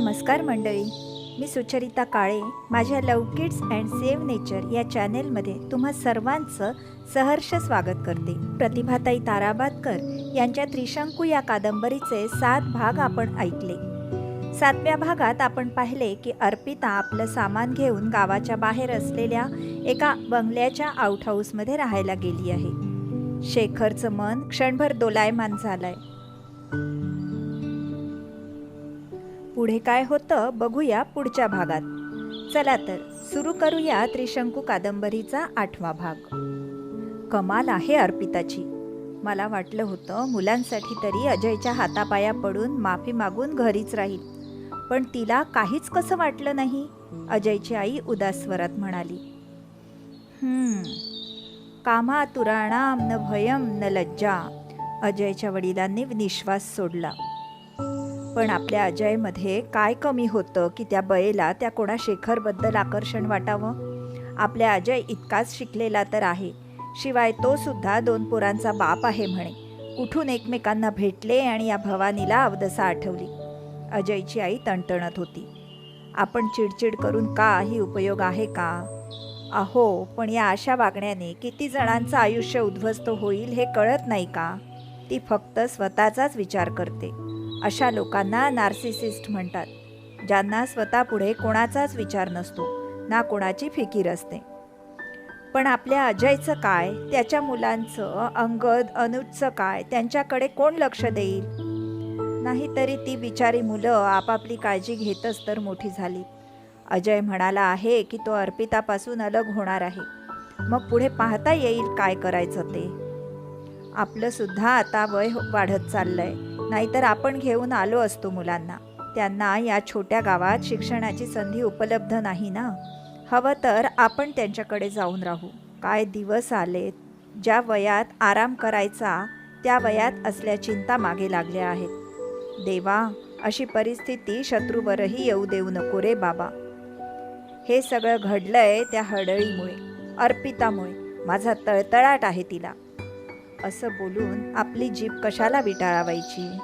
नमस्कार मंडळी. मी सुचरिता काळे माझ्या love kids and save nature या चॅनेलमध्ये तुम्हा सर्वांचं सहर्ष स्वागत करते. प्रतिभाताई ताराबादकर यांच्या त्रिशंकू या कादंबरीचे सात भाग आपण ऐकले. सातव्या भागात आपण पाहिले की अर्पिता आपलं सामान घेऊन गावाच्या बाहेर असलेल्या एका बंगल्याच्या आउटहाऊसमध्ये राहायला गेली आहे. शेखरचं मन क्षणभर दोलायमान झालंय. पुढे काय होतं बघूया पुढच्या भागात. चला तर सुरू करूया त्रिशंकू कादंबरीचा आठवा भाग. कमाल आहे अर्पिताची. मला वाटलं होतं मुलांसाठी तरी अजयच्या हातापाया पडून माफी मागून घरीच राहील. पण तिला काहीच कसं वाटलं नाही? अजयची आई उदास्वरात म्हणाली. कामा तुराणाम न भयम न लज्जा. अजयच्या वडिलांनी निश्वास सोडला. पण आपल्या अजयमध्ये काय कमी होतं की त्या बयेला त्या कोणा शेखरबद्दल आकर्षण वाटावं? आपल्या अजय इतकाच शिकलेला तर आहे. शिवाय तो सुद्धा दोन पोरांचा बाप आहे म्हणे. कुठून एकमेकांना भेटले आणि या भवानीला अवदसा आठवली. अजयची आई तणतणत होती. आपण चिडचिड करून का ही उपयोग आहे का? अहो पण या अशा वागण्याने किती जणांचं आयुष्य उद्ध्वस्त होईल हे कळत नाही का? ती फक्त स्वतःचाच विचार करते. अशा लोकांना नार्सिसिस्ट म्हणतात ज्यांना स्वतःपुढे कोणाचाच विचार नसतो ना कोणाची फिकीर असते. पण आपल्या अजयचं काय त्याच्या मुलांचं अंगद अनुजचं काय त्यांच्याकडे कोण लक्ष देईल? नाहीतरी ती बिचारी मुलं आपापली काळजी घेतच तर मोठी झाली. अजय म्हणाला आहे की तो अर्पितापासून अलग होणार आहे. मग पुढे पाहता येईल काय करायचं ते. आपलं सुद्धा आता वय वाढत चाललंय. नाहीतर आपण घेऊन आलो असतो मुलांना. त्यांना या छोट्या गावात शिक्षणाची संधी उपलब्ध नाही ना? हवं तर आपण त्यांच्याकडे जाऊन राहू. काय दिवस आलेत ज्या वयात आराम करायचा त्या वयात असल्या चिंता मागे लागल्या आहेत. देवा अशी परिस्थिती शत्रूवरही येऊ देऊ नको रे बाबा. हे सगळं घडलंय त्या हडळीमुळे अर्पितामुळे. माझा तळतळाट आहे तिला. असं बोलून आपली जीभ कशाला विटाळावायची?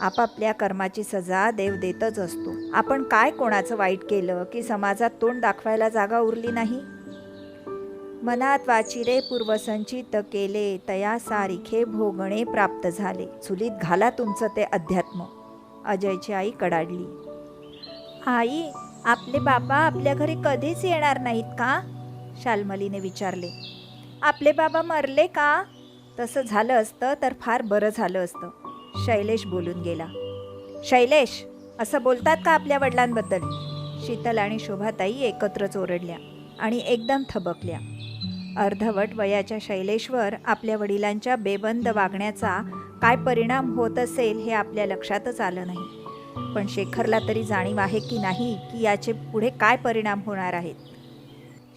आपापल्या कर्माची सजा देव देतच असतो. आपण काय कोणाचं वाईट केलं की समाजात तोंड दाखवायला जागा उरली नाही? मनात वाचिरे पूर्वसंचित केले तया सारिखे भोगणे प्राप्त झाले. चुलीत घाला तुमचं ते अध्यात्म. अजयची आई कडाडली. आई आपले बाबा आपल्या घरी कधीच येणार नाहीत का? शालमलीने विचारले. आपले बाबा मरले का? तसं झालं असतं तर फार बरं झालं असतं. शैलेश बोलून गेला. शैलेश असं बोलतात का आपल्या वडिलांबद्दल? शीतल आणि शोभाताई एकत्रच ओरडल्या आणि एकदम थबकल्या. अर्धवट वयाच्या शैलेशवर आपल्या वडिलांच्या बेबंद वागण्याचा काय परिणाम होत असेल हे आपल्या लक्षातच आलं नाही. पण शेखरला तरी जाणीव आहे की नाही की याचे पुढे काय परिणाम होणार आहेत?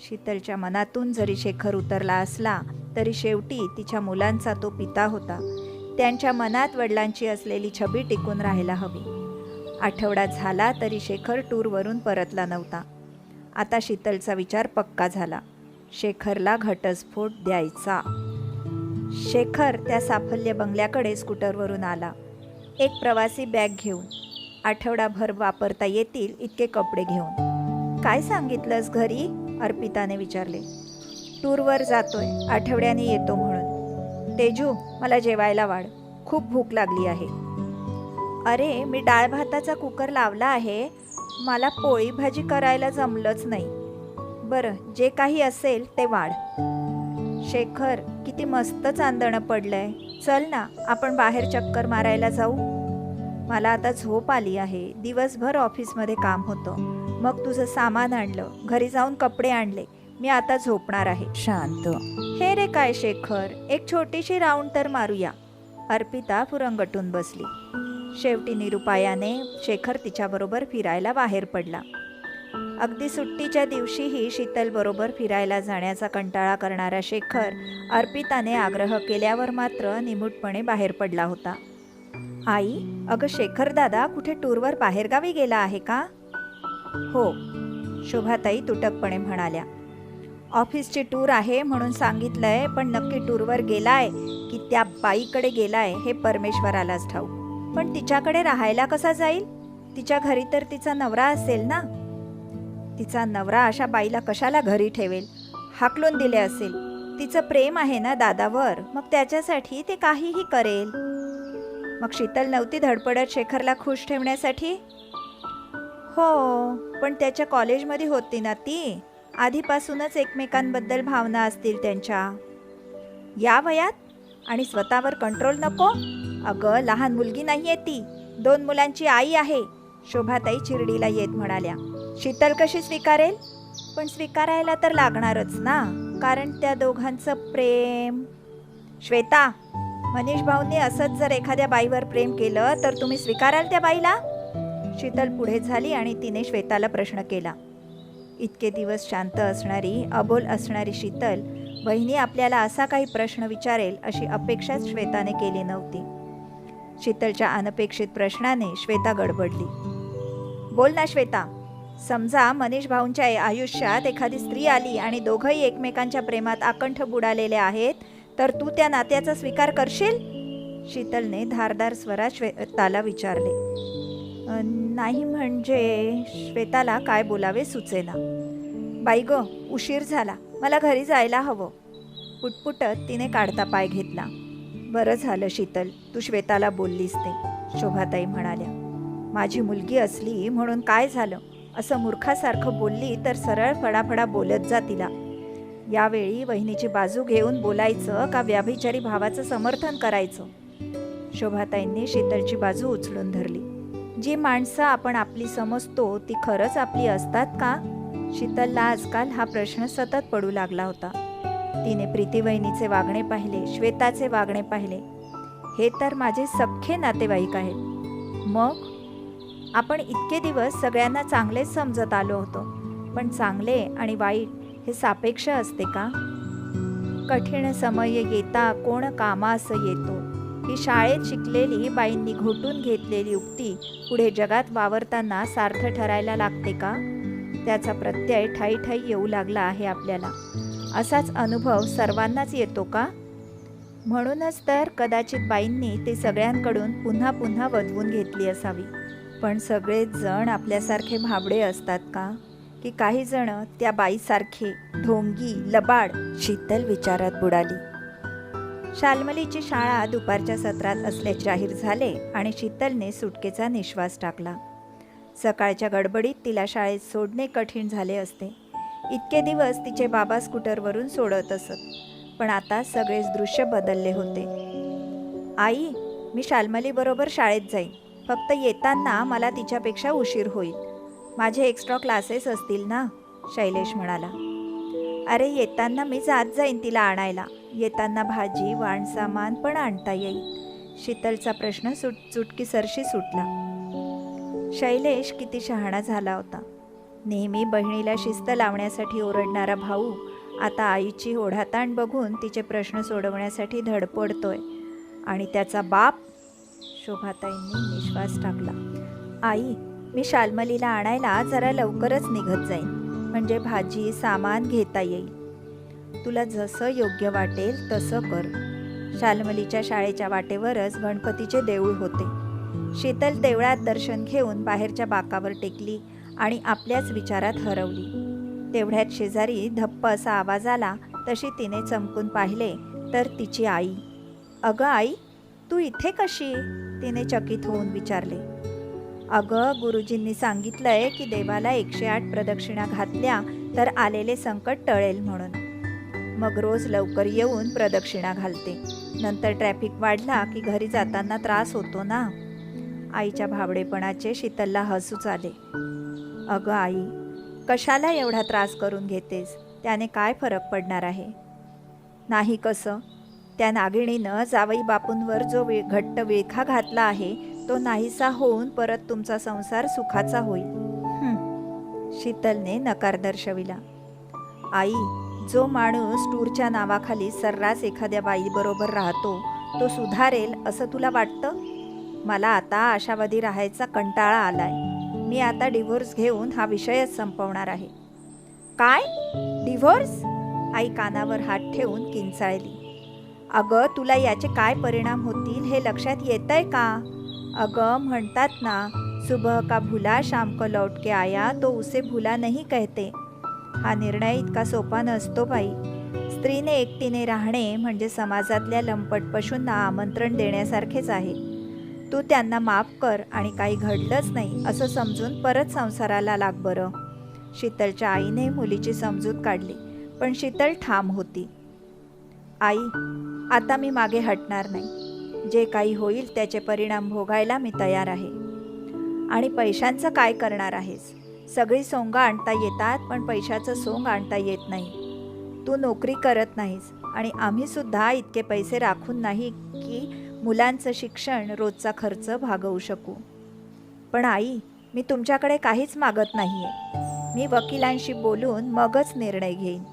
शीतलच्या मनातून जरी शेखर उतरला असला तरी शेवटी तिच्या मुलांचा तो पिता होता. त्यांच्या मनात वडिलांची असलेली छबी टिकून राहायला हवी. आठवडा झाला तरी शेखर टूरवरून परतला नव्हता. आता शीतलचा विचार पक्का झाला. शेखरला घटस्फोट द्यायचा. शेखर त्या साफल्य बंगल्याकडे स्कूटरवरून आला. एक प्रवासी बॅग घेऊन. आठवडाभर वापरता येतील इतके कपडे घेऊन. काय सांगितलंस घरी? अर्पिताने विचारले. टूरवर जातोय आठवड्याने येतो म्हणून. तेजू मला जेवायला वाढ. खूप भूक लागली आहे. अरे मी डाळ भाताचा कुकर लावला आहे. मला पोळी भाजी करायला जमलंच नाही. बरं जे काही असेल ते वाढ. शेखर किती मस्त चांदणं पडलंय. चल ना आपण बाहेर चक्कर मारायला जाऊ. मला आता झोप आली आहे. दिवसभर ऑफिसमध्ये काम होतं. मग तुझं सामान आणलं. घरी जाऊन कपडे आणले. मी आता झोपणार आहे. शांत. हे रे काय शेखर? एक छोटीशी राऊंड तर मारूया. अर्पिता फुरंगटून बसली. शेवटी निरुपायाने शेखर तिच्याबरोबर फिरायला बाहेर पडला. अगदी सुट्टीच्या दिवशीही शीतलबरोबर फिरायला जाण्याचा कंटाळा करणारा शेखर अर्पिताने आग्रह केल्यावर मात्र निमूटपणे बाहेर पडला होता. आई अगं शेखर दादा कुठे टूरवर बाहेरगावी गेला आहे का? हो शोभाताई तुटकपणे म्हणाल्या. ऑफिसची टूर आहे म्हणून सांगितलं आहे पण नक्की टूरवर गेला आहे की त्या बाईकडे गेला आहे हे परमेश्वरालाच ठाऊ पण तिच्याकडे राहायला कसा जाईल? तिच्या घरी तर तिचा नवरा असेल ना? तिचा नवरा अशा बाईला कशाला घरी ठेवेल? हाकलून दिले असेल. तिचं प्रेम आहे ना दादावर? मग त्याच्यासाठी ते काहीही करेल. मग शीतल नव्हती धडपडत शेखरला खुश ठेवण्यासाठी? हो पण त्याच्या कॉलेजमध्ये होती ना ती. आधीपासूनच एकमेकांबद्दल भावना असतील त्यांच्या. या वयात? आणि स्वतःवर कंट्रोल नको? अगं लहान मुलगी नाही आहे ती. दोन मुलांची आई आहे. शोभाताई चिरडीला येत म्हणाल्या. शीतल कशी स्वीकारेल? पण स्वीकारायला तर लागणारच ना. कारण त्या दोघांचं प्रेम. श्वेता मनीष भाऊंनी असंच जर एखाद्या बाईवर प्रेम केलं तर तुम्ही स्वीकाराल त्या बाईला? शीतल पुढे झाली आणि तिने श्वेताला प्रश्न केला. इतके दिवस शांत असणारी अबोल असणारी शीतल बहिणी आपल्याला असा काही प्रश्न विचारेल अशी अपेक्षाच श्वेताने केली नव्हती. शीतलच्या अनपेक्षित प्रश्नाने श्वेता गडबडली. बोल ना श्वेता समजा मनीष भाऊंच्या आयुष्यात एखादी स्त्री आली आणि दोघंही एकमेकांच्या प्रेमात आकंठ बुडालेले आहेत तर तू त्या नात्याचा स्वीकार करशील? शीतलने धारदार स्वरात श्वेताला विचारले. नाही म्हणजे श्वेताला काय बोलावे सुचेना. बाई ग उशीर झाला. मला घरी जायला हवं. पुटपुटत तिने काढता पाय घेतला. बरं झालं शीतल तू श्वेताला बोललीस ते शोभाताई म्हणाल्या. माझी मुलगी असली म्हणून काय झालं? असं मूर्खासारखं बोलली तर सरळ फडाफडा बोलत जा तिला. यावेळी वहिनीची बाजू घेऊन बोलायचं का व्याभिचारी भावाचं समर्थन करायचं? शोभाताईंनी शीतलची बाजू उचलून धरली. जी माणसं आपण आपली समजतो ती खरंच आपली असतात का? शीतलला आजकाल हा प्रश्न सतत पडू लागला होता. तिने प्रीतीवहिनीचे वागणे पाहिले श्वेताचे वागणे पाहिले. हे तर माझे सख्खे नातेवाईक आहेत. मग? आपण इतके दिवस सगळ्यांना चांगलेच समजत आलो होतो. पण चांगले आणि वाईट हे सापेक्ष असते का? कठीण समय येता कोण कामास येतो? ही शाळेत शिकलेली बाईंनी घोटून घेतलेली उक्ती पुढे जगात वावरताना सार्थ ठरायला लागते का? त्याचा प्रत्यय ठाई ठाई येऊ लागला आहे आपल्याला. असाच अनुभव सर्वांनाच येतो का? म्हणूनच तर कदाचित बाईंनी ते सगळ्यांकडून पुन्हा पुन्हा वधवून घेतली असावी. पण सगळेच जण आपल्यासारखे भाबडे असतात का? की काही जण त्या बाईसारखे ढोंगी लबाड शीतल विचारात बुडाली. शाल्मलीची शाळा दुपारच्या सत्रात असल्याचे जाहीर झाले आणि शीतलने सुटकेचा निश्वास टाकला. सकाळच्या गडबडीत तिला शाळेत सोडणे कठीण झाले असते. इतके दिवस तिचे बाबा स्कूटरवरून सोडत असत पण आता सगळेच दृश्य बदलले होते. आई मी शाल्मलीबरोबर शाळेत जाईन. फक्त येताना मला तिच्यापेक्षा उशीर होईल. माझे एक्स्ट्रा क्लासेस असतील ना? शैलेश म्हणाला. अरे येताना मी जात जाईन तिला आणायला. येताना भाजी वाण सामान पण आणता येईल. शीतलचा प्रश्न सुट चुटकीसरशी सुटला. शैलेश किती शहाणा झाला होता. नेहमी बहिणीला शिस्त लावण्यासाठी ओरडणारा भाऊ आता आईची ओढाताण बघून तिचे प्रश्न सोडवण्यासाठी धडपडतोय. आणि त्याचा बाप? शोभाताईंनी निश्वास टाकला. आई मी शाल्मलीला आणायला जरा लवकरच निघत जाईन. म्हणजे भाजी सामान घेता येईल. तुला जसं योग्य वाटेल तसं कर. शालमलीच्या शाळेच्या वाटेवरच गणपतीचे देऊळ होते. शीतल देवळात दर्शन घेऊन बाहेरच्या बाकावर टेकली आणि आपल्याच विचारात हरवली. तेवढ्यात शेजारी धप्प असा आवाज आला तशी तिने चमकून पाहिले तर तिची आई. अगं आई तू इथे कशी? तिने चकित होऊन विचारले. अगं गुरुजींनी सांगितलंय की देवाला एकशे आठ प्रदक्षिणा घातल्या तर आलेले संकट टळेल म्हणून. मग रोज लवकर येऊन प्रदक्षिणा घालते. नंतर ट्रॅफिक वाढला की घरी जाताना त्रास होतो ना. आईच्या भाबडेपणाचे शीतलला हसूच आले. अगं आई कशाला एवढा त्रास करून घेतेस? त्याने काय फरक पडणार आहे? नाही कसं? त्या नागिणीनं जावई बापूंवर जो वे घट्ट विळखा घातला आहे तो नाहीसा होऊन परत तुमचा संसार सुखाचा होईल. शीतलने नकार दर्शविला. आई जो माणूस टूरच्या नावाखाली सर्रास एखाद्या बाईबरोबर राहतो तो सुधारेल असं तुला वाटतं? मला आता आशावादी राहायचा कंटाळा आलाय. मी आता डिव्होर्स घेऊन हा विषयच संपवणार आहे. काय? डिव्होर्स? आई कानावर हात ठेवून किंचाळली. अगं तुला याचे काय परिणाम होतील हे लक्षात येतंय का? अगं म्हणतात ना सुबह का भुला शाम को लौट के आया तो उसे भुला नहीं कहते. हा निर्णय इतका सोपा नसतो बाई. स्त्रीने एकटीने राहणे म्हणजे समाजातल्या लंपट पशूंना आमंत्रण देण्यासारखेच आहे. तू त्यांना माफ कर आणि काही घडलंच नाही असं समजून परत संसाराला लाग बरं. शीतलच्या आईने मुलीची समजूत काढली पण शीतल ठाम होती. आई आता मी मागे हटणार नाही. जे काही होईल त्याचे परिणाम भोगायला मी तयार आहे. आणि पैशांचं काय करणार आहेस? सगळी सोंग आणता येतात पण पैशाचं सोंग आणता येत नाही. तू नोकरी करत नाहीस आणि आम्हीसुद्धा इतके पैसे राखून नाही की मुलांचं शिक्षण रोजचा खर्च भागवू शकू. पण आई मी तुमच्याकडे काहीच मागत नाही आहे मी वकिलांशी बोलून मगच निर्णय घेईन.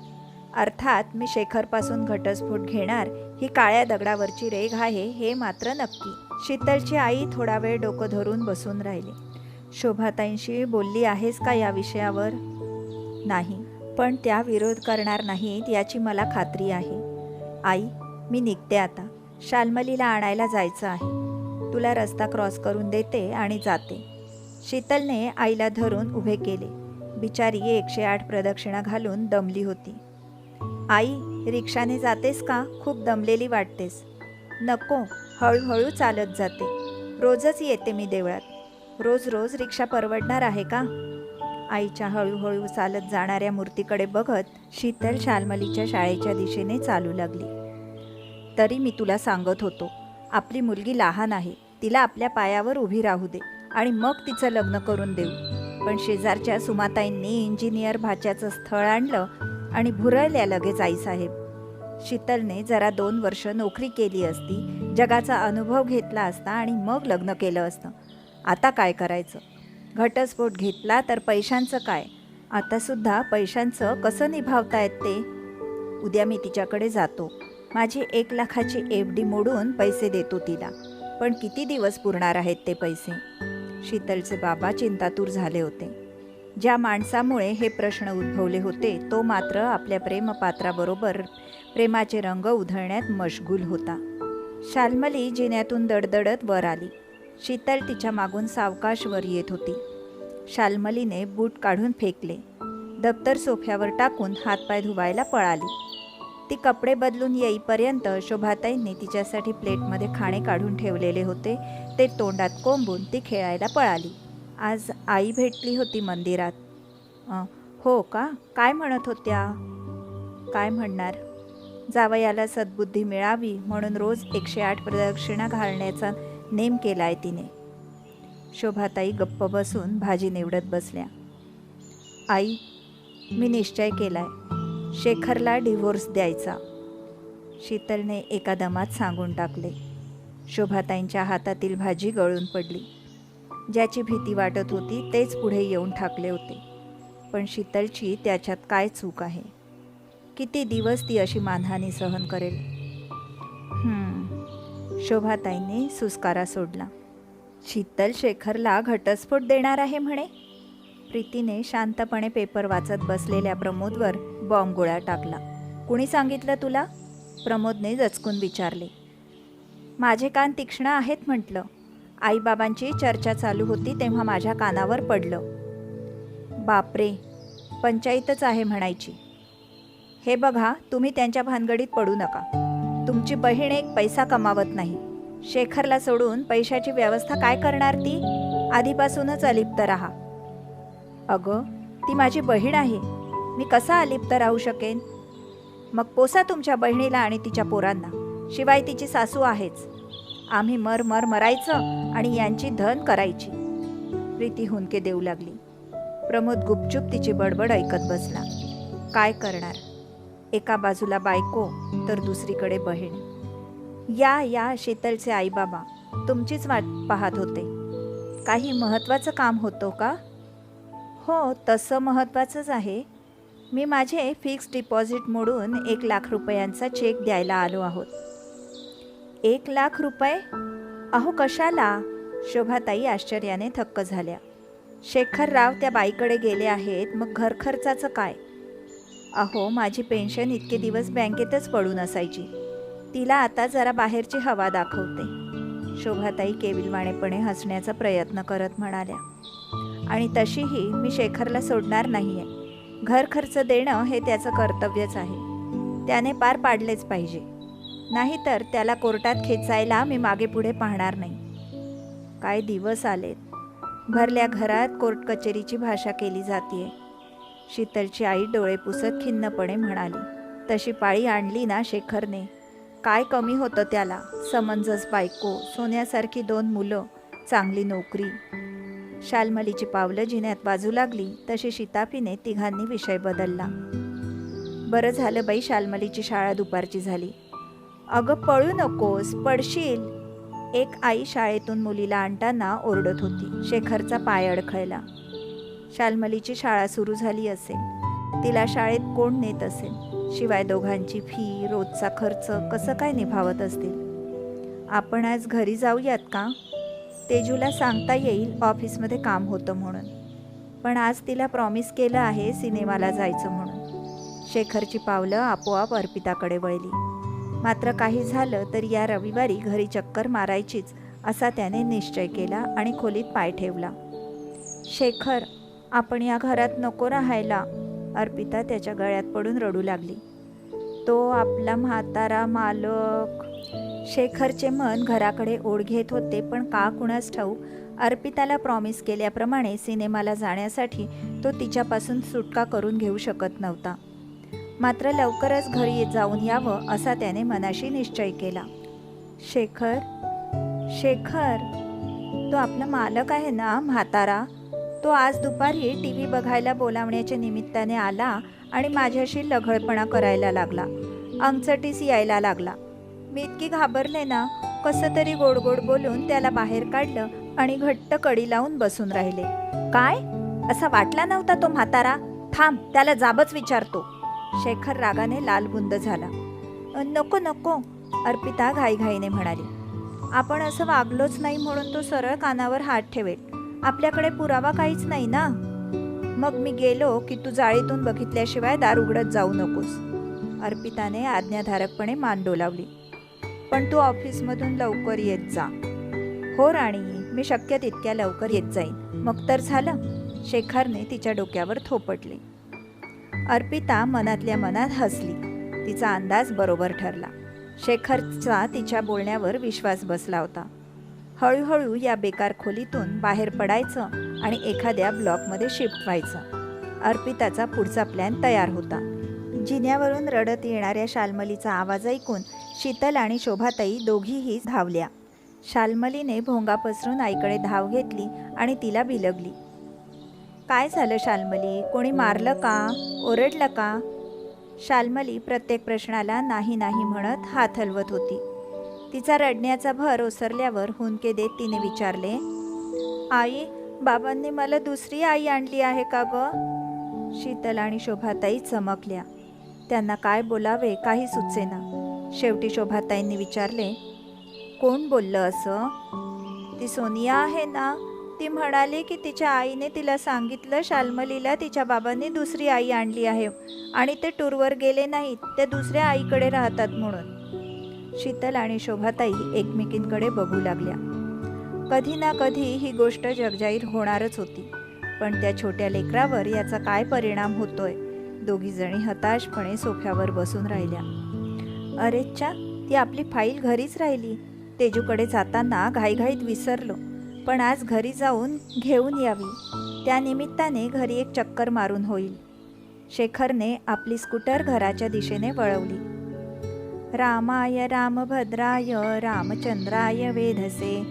अर्थात मी शेखरपासून घटस्फोट घेणार ही काळ्या दगडावरची रेघ आहे हे मात्र नक्की. शीतलची आई थोडा वेळ डोकं धरून बसून राहिली. शोभाताईंशी बोलली आहेस का या विषयावर? नाही पण त्या विरोध करणार नाहीत याची मला खात्री आहे. आई मी निघते आता. शाल्मलीला आणायला जायचं आहे. तुला रस्ता क्रॉस करून देते आणि जाते. शीतलने आईला धरून उभे केले. बिचारी एकशे आठ प्रदक्षिणा घालून दमली होती. आई रिक्षाने जातेस का? खूप दमलेली वाटतेस. नको हळूहळू चालत जाते. रोजच येते मी देवळात. रोज रोज रिक्षा परवडणार आहे का? आईच्या हळूहळू चालत जाणाऱ्या मूर्तीकडे बघत शीतल शालमलीच्या शाळेच्या दिशेने चालू लागली. तरी मी तुला सांगत होतो आपली मुलगी लहान आहे तिला आपल्या पायावर उभी राहू दे आणि मग तिचं लग्न करून देऊ. पण शेजारच्या सुमाताईंनी इंजिनियर भाच्याचं स्थळ आणलं आणि भुरळल्या लगेच आईसाहेब. शीतलने जरा दोन वर्ष नोकरी केली असती जगाचा अनुभव घेतला असता आणि मग लग्न केलं असतं. आता काय करायचं? घटस्फोट घेतला तर पैशांचं काय? आतासुद्धा पैशांचं कसं निभावता येत ते? उद्या मी तिच्याकडे जातो. माझी एक लाखाची एफ डी मोडून पैसे देतो तिला. पण किती दिवस पुरणार आहेत ते पैसे? शीतलचे बाबा चिंतातूर झाले होते. ज्या माणसामुळे हे प्रश्न उद्भवले होते तो मात्र आपल्या प्रेमपात्राबरोबर प्रेमाचे रंग उधळण्यात मशगूल होता. शाल्मली जिन्यातून दडदडत वर आली. शीतल तिच्या मागून सावकाश वर येत होती. शाल्मलीने बूट काढून फेकले. दप्तर सोफ्यावर टाकून हातपाय धुवायला पळाली. ती कपडे बदलून येईपर्यंत शोभाताईंनी तिच्यासाठी प्लेटमध्ये खाणे काढून ठेवलेले होते. ते तोंडात कोंबून ती खेळायला पळाली. आज आई भेटली होती मंदिरात. हो का? काय म्हणत होत्या? काय म्हणणार? जावयाला सद्बुद्धी मिळावी म्हणून रोज एकशे आठ प्रदक्षिणा घालण्याचा नेम केलाय तिने. शोभाताई गप्प बसून भाजी निवडत बसल्या. आई मी निश्चय केलाय. शेखरला डिव्होर्स द्यायचा. शीतलने एका दमात सांगून टाकले. शोभाताईंच्या हातातील भाजी गळून पडली. ज्याची भीती वाटत होती तेच पुढे येऊन ठाकले होते. पण शीतलची त्याच्यात काय चूक आहे? किती दिवस ती अशी मानहानी सहन करेल? हम्म, शोभाताईंनी सुस्कारा सोडला. शीतल शेखरला घटस्फोट देणार आहे म्हणे. प्रीतीने शांतपणे पेपर वाचत बसलेल्या प्रमोदवर बॉम्ब गोळा टाकला. कुणी सांगितलं तुला? प्रमोदने दचकून विचारले. माझे कान तीक्ष्ण आहेत म्हटलं. आईबाबांची चर्चा चालू होती तेव्हा माझ्या कानावर पडलं. बापरे पंचायतच आहे म्हणायची. हे बघा तुम्ही त्यांच्या भानगडीत पडू नका. तुमची बहीण एक पैसा कमावत नाही. शेखरला सोडून पैशाची व्यवस्था काय करणार ती? आधीपासूनच अलिप्त राहा. अगं ती माझी बहीण आहे. मी कसा अलिप्त राहू शकेन? मग पोसा तुमच्या बहिणीला आणि तिच्या पोरांना. शिवाय तिची सासू आहेच. आम्ही मर मर मरायचं आणि यांची धन करायची. प्रीती हुंदके देऊ लागली. प्रमोद गुपचूप तिची बडबड ऐकत बसला. काय करणार? एका बाजूला बायको तर दुसरीकडे बहीण. या या शीतलचे आईबाबा तुमचीच वाट पाहत होते. काही महत्त्वाचं काम होतं का? हो तसं महत्त्वाचंच आहे. मी माझे फिक्स डिपॉझिट मोडून एक लाख रुपयांचा चेक द्यायला आलो आहोत. एक लाख रुपये? अहो कशाला? शोभाताई आश्चर्याने थक्क झाल्या. शेखरराव त्या बाईकडे गेले आहेत मग घरखर्चाचं काय? अहो माझी पेन्शन इतके दिवस बँकेतच पडून असायची. तिला आता जरा बाहेरची हवा दाखवते. शोभाताई केविलवाणेपणे हसण्याचा प्रयत्न करत म्हणाल्या. आणि तशीही मी शेखरला सोडणार नाहीये. घर खर्च देणं हे त्याचं कर्तव्यच आहे. त्याने पार पाडलेच पाहिजे. नाहीतर त्याला कोर्टात खेचायला मी मागे पुढे पाहणार नाही. काय दिवस आलेत. भरल्या घरात कोर्ट कचेरीची भाषा केली जाते शीतलची आई डोळे पुसत खिन्नपणे म्हणाली तशी पाळी आणली ना शेखरने. काय कमी होतं त्याला? समंजस बायको सोन्यासारखी दोन मुलं चांगली नोकरी. शालमलीची पावलं जिन्यात बाजू लागली तशी शिताफीने तिघांनी विषय बदलला. बरं झालं बाई शालमलीची शाळा दुपारची झाली. अगं पळू नकोस पडशील. एक आई शाळेतून मुलीला आणताना ओरडत होती शेखरचा पाय अडखळला. शालमलीची शाळा सुरू झाली असेल तिला शाळेत कोण नेत असेल शिवाय दोघांची फी रोजचा खर्च कसं काय निभावत असतील? आपण आज घरी जाऊयात का? तेजूला सांगता येईल ऑफिसमध्ये काम होतं म्हणून. पण आज तिला प्रॉमिस केलं आहे सिनेमाला जायचं म्हणून. शेखरची पावलं आपोआप अर्पिताकडे वळली. मात्र काही झालं तर या रविवारी घरी चक्कर मारायचीच असा त्याने निश्चय केला आणि खोलीत पाय ठेवला. शेखर आपण या घरात नको राहायला अर्पिता त्याच्या गळ्यात पडून रडू लागली. तो आपला म्हातारा मालक. शेखरचे मन घराकडे ओढ घेत होते पण का कुणास ठाऊक अर्पिताला प्रॉमिस केल्याप्रमाणे सिनेमाला जाण्यासाठी तो तिच्यापासून सुटका करून घेऊ शकत नव्हता. मात्र लवकरच घरी जाऊन यावं असा त्याने मनाशी निश्चय केला. शेखर शेखर तो आपला मालक आहे ना म्हातारा? तो आज दुपारी टी व्ही बघायला बोलावण्याच्या निमित्ताने आला आणि माझ्याशी लघळपणा करायला लागला. अंगचटीस यायला लागला. मी इतकी घाबरले ना कसं तरी गोड गोड बोलून त्याला बाहेर काढलं आणि घट्ट कडी लावून बसून राहिले. काय? असा वाटला नव्हता तो म्हातारा? थांब त्याला जाबच विचारतो. शेखर रागाने लालबुंद झाला. नको नको अर्पिता घाईघाईने म्हणाली. आपण असं वागलोच नाही म्हणून तो सरळ कानावर हात ठेवेल. आपल्याकडे पुरावा काहीच नाही ना? मग मी गेलो की तू जाळीतून बघितल्याशिवाय दार उघडत जाऊ नकोस. अर्पिताने आज्ञाधारकपणे मान डोलावली. पण तू ऑफिसमधून लवकर येत जा. हो राणी मी शक्य तितक्या लवकर येत जाईन. मग तर झालं. शेखरने तिच्या डोक्यावर थोपटले. अर्पिता मनातल्या मनात हसली. तिचा अंदाज बरोबर ठरला. शेखरचा तिच्या बोलण्यावर विश्वास बसला होता. हळूहळू या बेकार खोलीतून बाहेर पडायचं आणि एखाद्या ब्लॉकमध्ये शिफ्ट व्हायचं. अर्पिताचा पुढचा प्लॅन तयार होता. जिन्यावरून रडत येणाऱ्या शालमलीचा आवाज ऐकून शीतल आणि शोभाताई दोघीही धावल्या. शालमलीने भोंगा पसरून आईकडे धाव घेतली आणि तिला बिलगली. काय झालं शालमली? कोणी मारलं का? ओरडलं का? शालमली प्रत्येक प्रश्नाला नाही नाही म्हणत हात हलवत होती. तिचा रडण्याचा भर ओसरल्यावर हुंदके देत तिने विचारले आई बाबांनी मला दुसरी आई आणली आहे का ग? शीतल आणि शोभाताई चमकल्या. त्यांना काय बोलावे काही सुचेना. शेवटी शोभाताईंनी विचारले कोण बोललं असं? ती सोनिया आहे ना. ती म्हणाली की तिच्या आईने तिला सांगितलं शाल्मलीला तिच्या बाबांनी दुसरी आई आणली आहे आणि ते टूरवर गेले नाहीत. ते दुसऱ्या आईकडे राहतात म्हणून. शीतल आणि शोभाताई एकमेकींकडे बघू लागल्या. कधी ना कधी ही गोष्ट जगजाहीर होणारच होती पण त्या छोट्या लेकरावर याचा काय परिणाम होतोय दोघी जणी हताशपणे सोफ्यावर बसून राहिल्या. अरेच्चा ती आपली फाईल घरीच राहिली. तेजूकडे जाताना घाईघाईत विसरलो पण आज घरी जाऊन घेऊन यावी. त्यानिमित्ताने घरी एक चक्कर मारून होईल. शेखरने आपली स्कूटर घराच्या दिशेने वळवली. रामाय रामभद्राय रामचंद्राय वेधसे.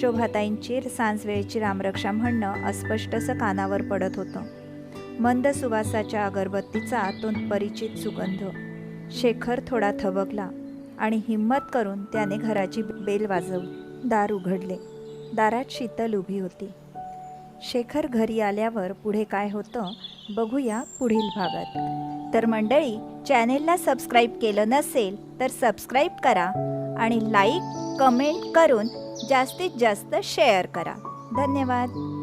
शोभाताईंची सांजवेळची रामरक्षा म्हणणं अस्पष्टसं कानावर पडत होतं. मंद सुवासाच्या अगरबत्तीचा तो परिचित सुगंध. शेखर थोडा थबकला आणि हिम्मत करून त्याने घराची बेल वाजवली दार उघडले. दारात शीतल उभी होती. शेखर घरी आल्यावर पुढे काय होतं बघूया पुढील भागात. तर मंडळी चॅनेलला सबस्क्राईब केलं नसेल तर सबस्क्राईब करा आणि लाईक कमेंट करून जास्तीत जास्त शेअर करा. धन्यवाद.